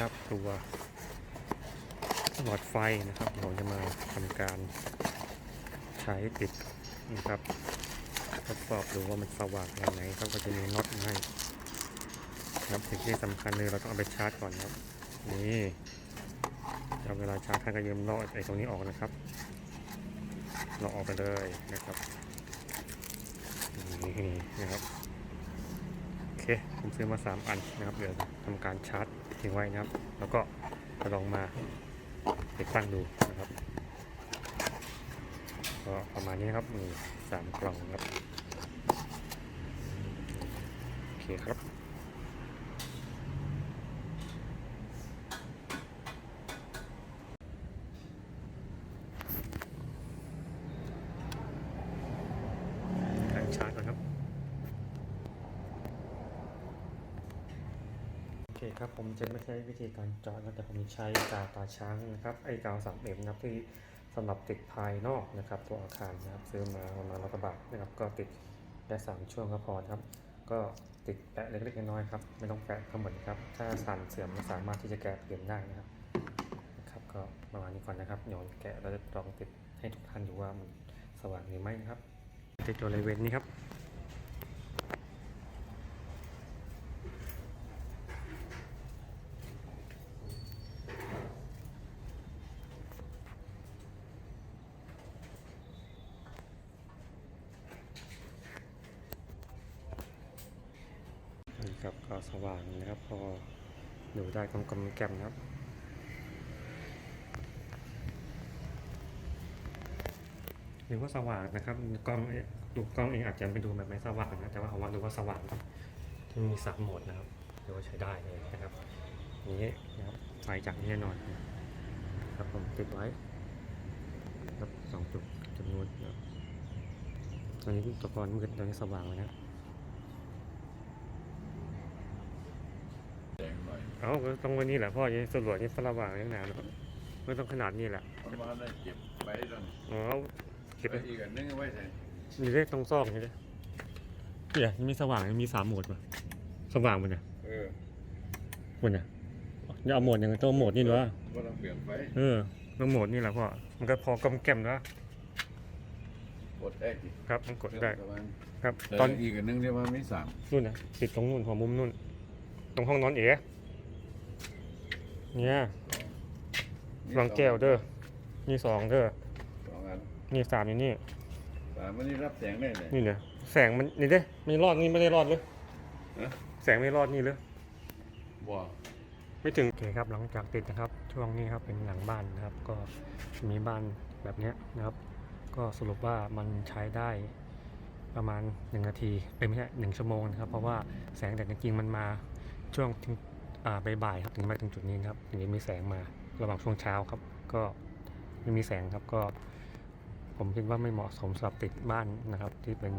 นะครับ ตัวหลอดไฟนะครับเราจะมาทำการใช้ติดนะครับทดสอบดูว่ามันสว่างแค่ไหนเขาก็จะมีน็อตให้นะครับสิ่งที่สำคัญเลยเราต้องเอาไปชาร์จก่อนนะครับนี่เอาเวลาชาร์จท่านก็ยืมลอกไอ้ตรงนี้ออกนะครับลอกออกไปเลยนะครับนี่นะครับโอเคผมซื้อมา 3 อันนะครับเดี๋ยวทำการชาร์จ ทิ้งไว้นะครับ แล้วก็จะลองมาติดตั้งดูนะครับก็ประมาณนี้นะครับมีสามกล่องครับโอเคครับ การชาร์จก่อนครับ โอเคครับผมจะไม่ใช้วิธีการเจาะนะแต่ผมใช้กาวตาช้างนะครับไอ้กาวสามเอ็มนะครับที่สำหรับติดภายนอกนะครับ ตัวอาคารนะครับซื้อมาประมาณร้อยกว่าบาทนะครับก็ติดได้สามช่วงก็พอครับ ก็ติดแปะเล็กๆน้อยๆครับไม่ต้องแปะทั้งหมดครับถ้าสั่นเสื่อมสามารถที่จะแกะเปลี่ยนได้นะครับนะครับก็ประมาณนี้ก่อนนะครับเดี๋ยวแกะเราจะลองติดให้ทุกท่านดูว่ามันสว่างหรือไม่นะครับติดตัวบริเวณนี้ครับ นี่ครับก็สว่างนะครับ พอดูได้กำกำแกมนะครับหรือว่าสว่างนะครับกล้องดูกล้องเองอาจจะไปดูแบบไม่สว่างนะแต่ว่าผมว่าดูว่าสว่างที่มีสามโหมดนะครับหรือว่าใช้ได้เลยนะครับนี้นะครับไฟจากนี้แน่นอนนะครับผมติดไว้ครับสองจุดจำนวนนะครับตอนนี้อุปกรณ์มืดตอนนี้สว่างเลยนะ แดงหน่อย เอาก็ต้องวันนี้แหละพ่อยังสรวจนี่สว่างยังหนาเนอะไม่ต้องขนาดนี้แหละมันมาได้เก็บไว้ตอนอ๋อเก็บไปอีกอันนึงเอาไว้ใส่มีเลขตรงซอกนี่เลยเนี่ยยังมีสว่างยังมีสามโหมดป่ะสว่างมันเนี่ยเออมันเนี่ยจะเอาโหมดยังไงต้องเอาโหมดนี่เหรอว่าต้องเปลี่ยนไฟเออต้องโหมดนี่แหละพ่อมันก็พอกำแกมแล้วกดแอกอีกครับมันกดได้ประมาณครับแต่ตอนอีกอันนึงเรียกว่าไม่สามนู่นนะติดตรงนู่นหัวมุมนู่น ตรงห้องนอนเอ๋ เนี่ยวางแก้วเด้อนี่สองเด้อสองอันนี่สามนี่นี่สามอันนี้รับแสงได้เลยนี่เนี่ยแสงมันนี่เด้ไม่รอดนี่ไม่ได้รอดเลยฮะแสงไม่รอดนี่เลยบ่ไม่ถึงโอเคครับหลังจากติดนะครับ ช่วงนี้ครับเป็นหลังบ้านนะครับ ก็มีบ้านแบบเนี้ยนะครับ ก็สรุปว่ามันใช้ได้ประมาณ 1 นาทีเป็นไม่ใช่หนึ่งชั่วโมงนะครับ เพราะว่าแสงแดดจริงๆมันมาช่วงถึงอ่า บ่ายๆครับถึงมาถึงจุดนี้ครับถึงจะมีแสงมาระหว่างช่วงเช้าครับ ก็ไม่มีแสงครับก็ ผมคิดว่าไม่เหมาะสมสำหรับติดบ้านนะครับ ที่เป็น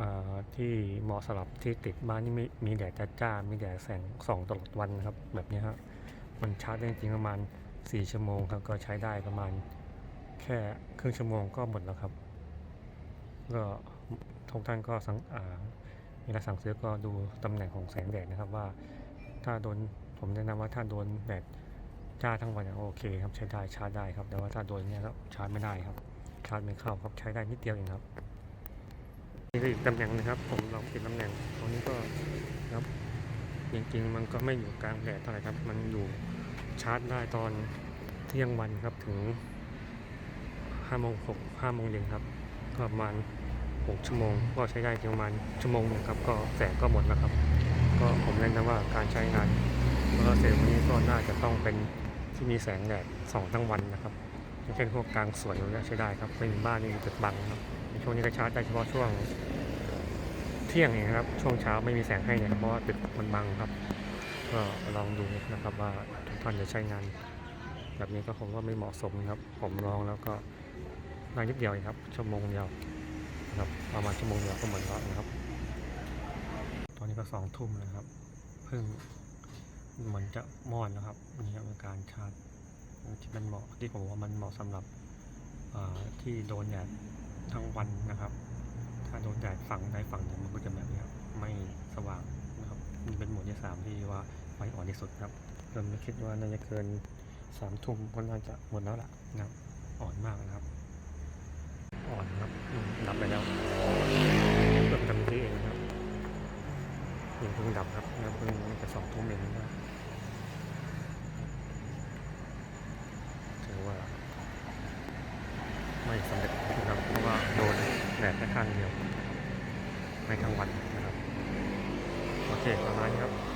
อ่าที่เหมาะสำหรับที่ติดบ้านที่มีมีแดดจ้ามีแดดแสงส่องตลอดวันนะครับ แบบนี้ครับมันชาร์จได้จริงๆประมาณ 4 ชั่วโมงครับก็ใช้ได้ประมาณแค่ครึ่งชั่วโมงก็หมดแล้วครับ ก็ทุกท่านก็สังอ่า เวลาสั่งซื้อก็ดูตำแหน่งของแสงแดดนะครับว่า ถ้าโดนผมแนะนำว่าถ้าโดนแดดจ้าทั้งวันโอเคครับใช้ได้ชาร์จได้ครับ แต่ว่าถ้าโดนเนี่ยครับชาร์จไม่ได้ครับ ชาร์จไม่เข้าครับใช้ได้นิดเดียวเองครับนี่ก็อีกตำแหน่งนะครับ ผมลองเปลี่ยนตำแหน่งตรงนี้ก็ครับจริงๆมันก็ไม่อยู่กลางแดดเท่าไหร่ครับ มันอยู่ชาร์จได้ตอนเที่ยงวันครับถึงห้าโมงหกห้าโมงเย็นครับก็ประมาณ หกชั่วโมง ก็ใช้ได้ประมาณชั่วโมงนึงครับ ก็แสงก็หมดแล้วครับ ก็ผมแนะนำว่าการใช้งานโซลาร์เซลล์นี้ก็น่าจะต้องเป็นที่มีแสงแดดส่องทั้งวันนะครับอย่างเช่นพวกกลางสวนอย่างเงี้ยใช้ได้ครับไม่มีบ้านไม่มีตึกบังครับในช่วงนี้ก็ชาร์จได้เฉพาะช่วงเที่ยงเองครับ ช่วงเช้าไม่มีแสงให้เนะครับเพราะว่าตึกมันบังครับ ก็ลองดูนะครับว่าทุกท่านจะใช้งาน แบบนี้ก็คงว่าไม่เหมาะสมครับ ผมลองแล้วก็ได้นิดเดียวครับ ชั่วโมงเดียว นะครับประมาณชั่วโมงเดียวก็หมดแล้วนะครับ ตอนนี้ก็สองทุ่มแล้วครับ เพิ่งเหมือนจะมอดนะครับนี่ครับการชาร์จที่มันเหมาะที่ผมว่ามันเหมาะสำหรับที่โดนแดดทั้งวันนะครับ ถ้าโดนแดดฝั่งใดฝั่งหนึ่งมันก็จะแบบนี้ครับไม่สว่างนะครับมันเป็นโหมดที่สามที่ว่าอ่อนที่สุดครับจนไม่คิดว่าน่าจะเกินสามทุ่มก็น่าจะหมดแล้วล่ะนะครับอ่อนมากนะครับ อ่อนครับดับไปแล้วเพิ่งทำที่เองครับยังเพิ่งดับครับนะเพิ่งจะสองทุ่มเองนะถือว่า ไม่สำเร็จนะครับเพราะว่าโดนแดดแค่ข้างเดียวในกลางวันนะครับ โอเคประมาณนี้ครับ